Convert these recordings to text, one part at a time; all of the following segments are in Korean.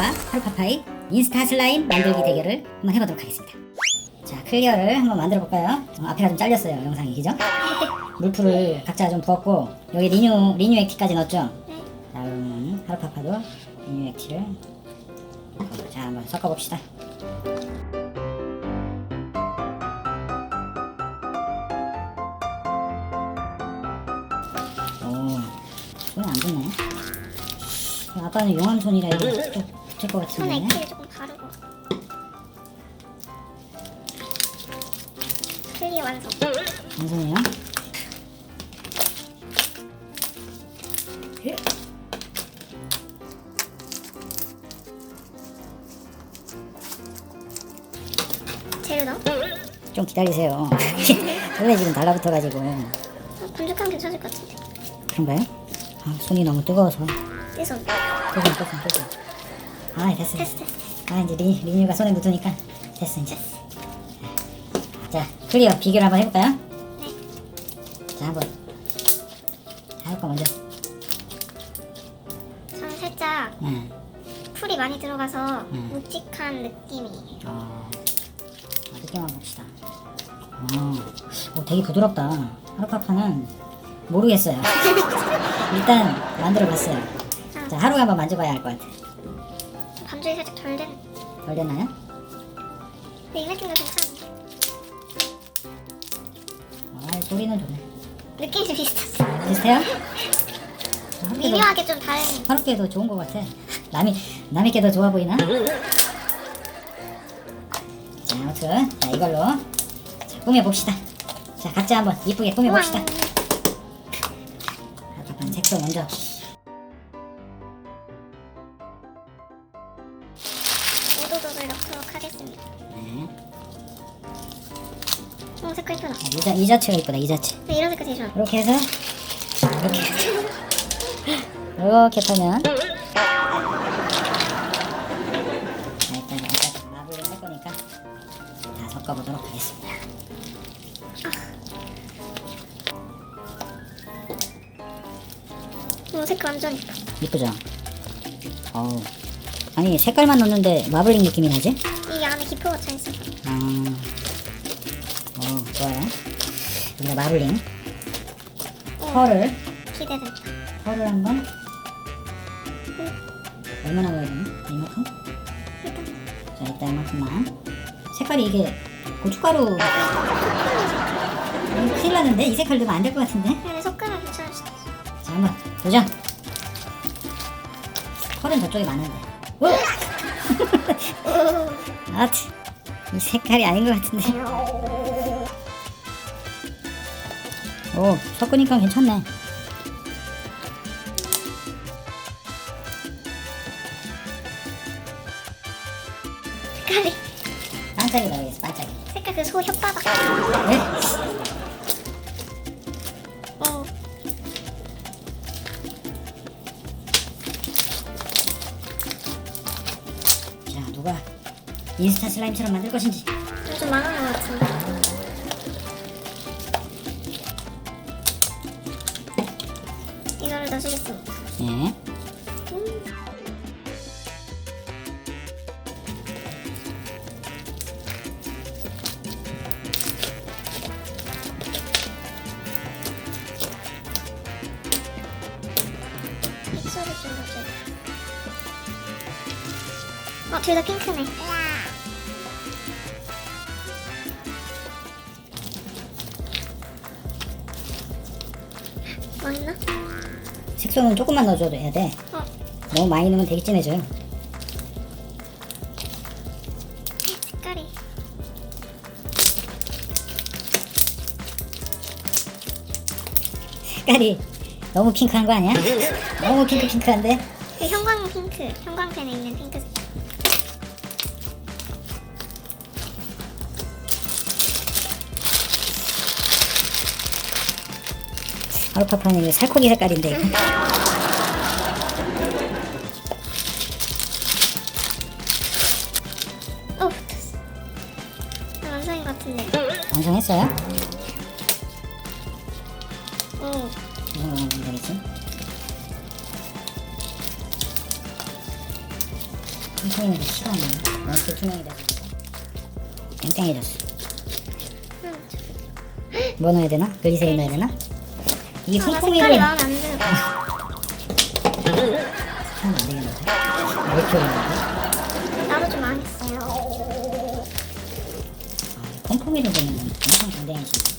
클리어와 하루파파이 인스타 슬라임 만들기 대결을 한번 해보도록 하겠습니다. 자, 클리어를 한번 만들어 볼까요? 어, 앞에가 좀 잘렸어요, 영상이 그죠? 물풀을 각자 좀 부었고 여기 리뉴 리뉴 액티까지 넣었죠? 그러면 하루파파도 리뉴 액티를 어, 자 한번 섞어봅시다. 오, 손이 안 붙네. 아까는 용암 손이라 이거 좀 붙을 것 손에 같은데. 액티를 조금 바르고 클리어 완성? 재료 넣어? 좀 기다리세요. 원래 지금 달라붙어가지고 어, 반죽하면 괜찮을 것 같은데 그런가요? 아, 손이 너무 뜨거워서 떼손 뜨거 뜨거 뜨거. 아 됐어 됐어. 아 이제 리, 리뉴가 손에 묻으니까 됐어 이제. 자 클리어 비교를 한번 해볼까요? 네자 한번. 자 할거 먼저. 저는 살짝 네. 풀이 많이 들어가서 음. 묵직한 느낌이 어, 아, 느낌 한번 봅시다. 어, 어, 되게 부드럽다. 하루파파는 모르겠어요. 일단 만들어 봤어요. 아, 자, 하루가 한번 만져봐야 알것 같아. 반죽이 살짝 덜 된. 덜 됐나요? 근데 이 느낌도 괜찮은데. 아, 소리는 좋네. 느낌이 좀 비슷했어. 비슷해요? 미묘하게 좀 다른. 하루께 더 좋은 것 같아. 남이, 남이 게더 좋아 보이나? 자, 아무튼, 자, 이걸로. 자, 꾸며 봅시다. 자, 각자 한번 이쁘게 꾸며 봅시다. 우와. 하루파파는 색소 먼저. 어, 색깔 이쁘다. 아, 이, 자, 이 자체가 이쁘다, 이 자체. 근데 이런 색깔 되게 좋아. 이렇게 해서 이렇게 이렇게 타면 자, 일단 일단 마블을 할 거니까 다 섞어보도록 하겠습니다. 어, 색깔 완전 이뻐. 이쁘죠? 어우 아니 색깔만 넣는데 마블링 느낌이 나지? 이 안에 기포가 차 있어. 아, 어 좋아요. 우리가 마블링. 어, 펄을. 기대된다. 펄을 한 번. 얼마나 넣어야 되나? 이만큼? 자 일단 이만큼만. 색깔이 이게 고춧가루. 음, 큰일 났는데? 이 색깔 넣으면 안 될 것 같은데? 근데 색깔은 괜찮을 수도 있어. 자 한번 도전 펄은 저쪽에 많은데 오! 아, 이 색깔이 아닌 것 같은데 오 섞으니까 괜찮네 색깔이 반짝이 넣어야겠어 반짝이 색깔 그 소 혓바닥. 네? 어. 자 누가 인스타 슬라임처럼 만들 것인지 좀것 같은데. 이거를 음. 좀 넣어줘야 어, 둘 다 핑크네. 맛있나? 색소는 조금만 넣어줘도 해야 돼 어, 너무 많이 넣으면 되게 진해져요 색깔이. 색깔이 너무 핑크한 거 아니야? 너무 핑크 핑크한데 그 형광 핑크, 형광펜에 있는 핑크색. 이거 살코기 색깔인데 이거. 어, 붙었어. 나 완성인 것 같은데. 완성했어요? 어, 이 정도면 되겠지? 팽팽이는 좀 싫어하네. 이렇게 투명이 돼서 땡땡해졌어. 뭐 넣어야 되나? 글리세린 넣어야 되나? 이게 아, 나 색깔이 팽팽이를 마음에 안 들어. 하면 안 되겠는데? 왜 이렇게 어려운데? 나도 좀 망했어요. 아, pompo미를 보면 엄청 간대해지네.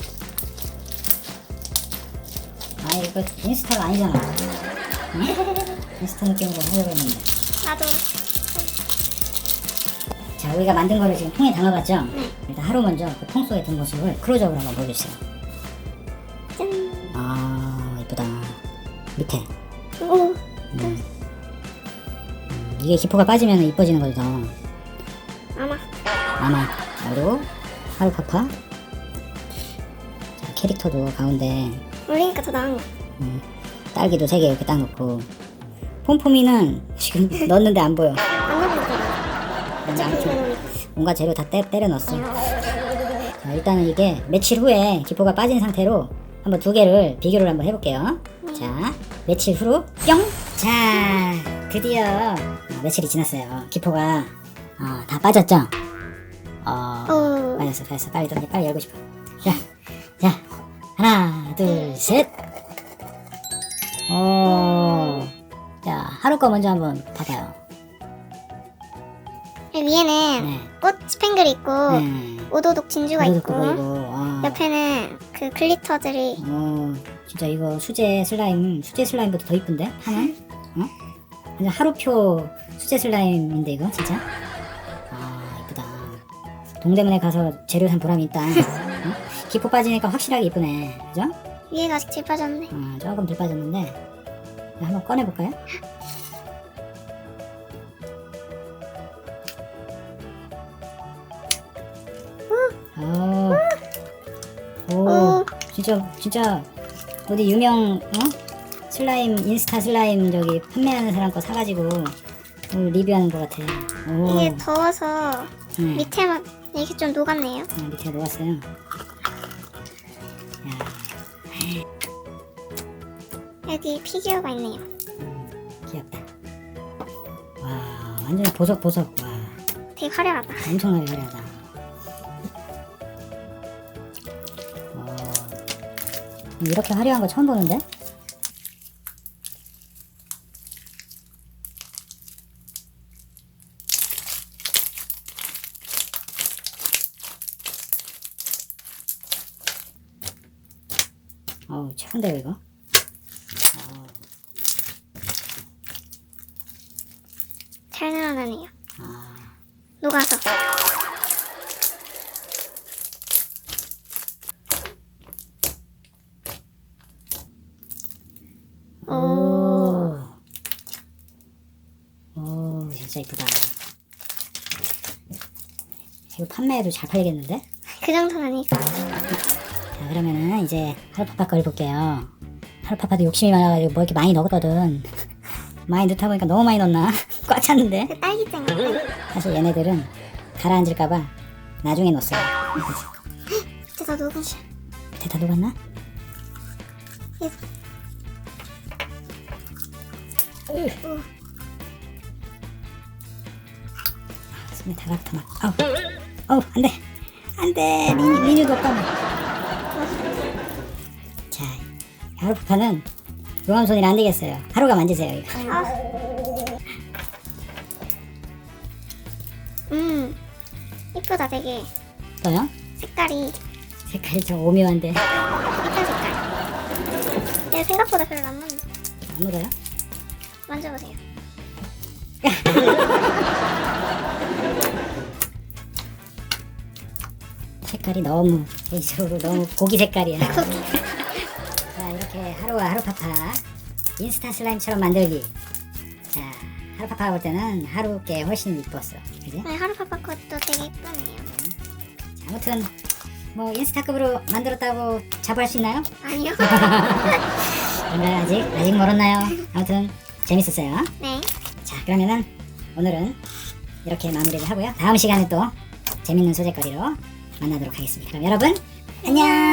아 이거 인스타가 아니잖아. 응? 인스타 느낌으로 하려고 했는데. 나도 자 우리가 만든 거를 지금 통에 담아봤죠? 네. 일단 하루 먼저 그 통 속에 든 모습을 클로즈업으로 한번 보여주세요. 밑에 오. 음, 이게 기포가 빠지면 이뻐지는 거죠. 아마 아마 그리고 하루파파. 자 캐릭터도 가운데 올리니까 더 나은 거. 음, 딸기도 세개 이렇게 딱 넣고 폼폼이는 지금 넣었는데 안 보여. 안 어차피 아무튼 온갖 재료 다 때, 때려 넣었어. 자, 일단은 이게 며칠 후에 기포가 빠진 상태로 한번 두 개를 비교를 한번 해볼게요. 자, 며칠 후로 뿅! 자, 드디어 어, 며칠이 지났어요. 기포가 어, 다 빠졌죠? 어, 어. 빠졌어, 빠졌어. 빨리 더 빨리 열고 싶어. 자, 자, 하나, 둘, 셋. 오, 자, 하루 거 먼저 한번 봐봐요. 위에는 네. 꽃 스팽글 있고 네. 오도독 진주가 그래도 있고 이거 아, 옆에는 그 글리터들이 어 진짜 이거 수제 슬라임 수제 슬라임보다 더 이쁜데? 하나는 어? 완전 하루표 수제 슬라임인데 이거 진짜? 아 이쁘다. 동대문에 가서 재료 산 보람이 있다. 어? 기포 빠지니까 확실하게 이쁘네. 그죠? 위에가 아직 질 빠졌네. 어, 조금 덜 빠졌는데. 한번 꺼내 볼까요? 오, 오. 진짜 진짜 어디 유명 어? 슬라임 인스타 슬라임 저기 판매하는 사람 거 사가지고 오늘 리뷰하는 것 같아. 오, 이게 더워서 네. 밑에만 이렇게 좀 녹았네요. 어, 밑에 놓았어요. 야, 여기 피규어가 있네요. 귀엽다. 와, 완전 보석 보석. 와, 되게 화려하다. 엄청나게 화려하다. 이렇게 화려한 거 처음 보는데? 어우, 최고인데요, 이거? 어, 잘 늘어나네요. 아, 녹아서. 오. 오, 진짜 이쁘다. 이거 판매해도 잘 팔리겠는데? 그 정도는 아니고. 자, 그러면은 이제 하루파파 거를 볼게요. 하루파파도 욕심이 많아가지고 뭐 이렇게 많이 넣었거든. 많이 넣다 보니까 너무 많이 넣었나? 꽉 찼는데? 그 같아. 사실 얘네들은 가라앉을까봐 나중에 넣었어요. 더 녹은. 대타 녹았나? 손에 다 갔다 막. 아우, 아우, 안 돼. 안 돼. 미니, 미니도 없다. 자, 하루파파는 용암 손이라 안 되겠어요. 하루가 만지세요, 이거. 아. 음. 이쁘다 되게. 또요? 색깔이 색깔이 좀 오묘한데. 이쁜 색깔. 얘 생각보다 별로 안 맞네. 안 묻어요? 만져보세요. 색깔이 너무 개인적으로 너무 고기 색깔이야. 자 이렇게 하루와 하루파파 인스타 슬라임처럼 만들기. 자 하루파파가 볼 때는 하루 게 훨씬 이뻤어. 그지? 네, 하루파파 것도 되게 이쁘네요. 자, 아무튼 뭐 인스타급으로 만들었다고 자부할 수 있나요? 아니요? 뭔가 아직 아직 멀었나요? 아무튼 재밌었어요. 네. 자 그러면은 오늘은 이렇게 마무리를 하고요. 다음 시간에 또 재밌는 소재거리로 만나도록 하겠습니다. 그럼 여러분 안녕.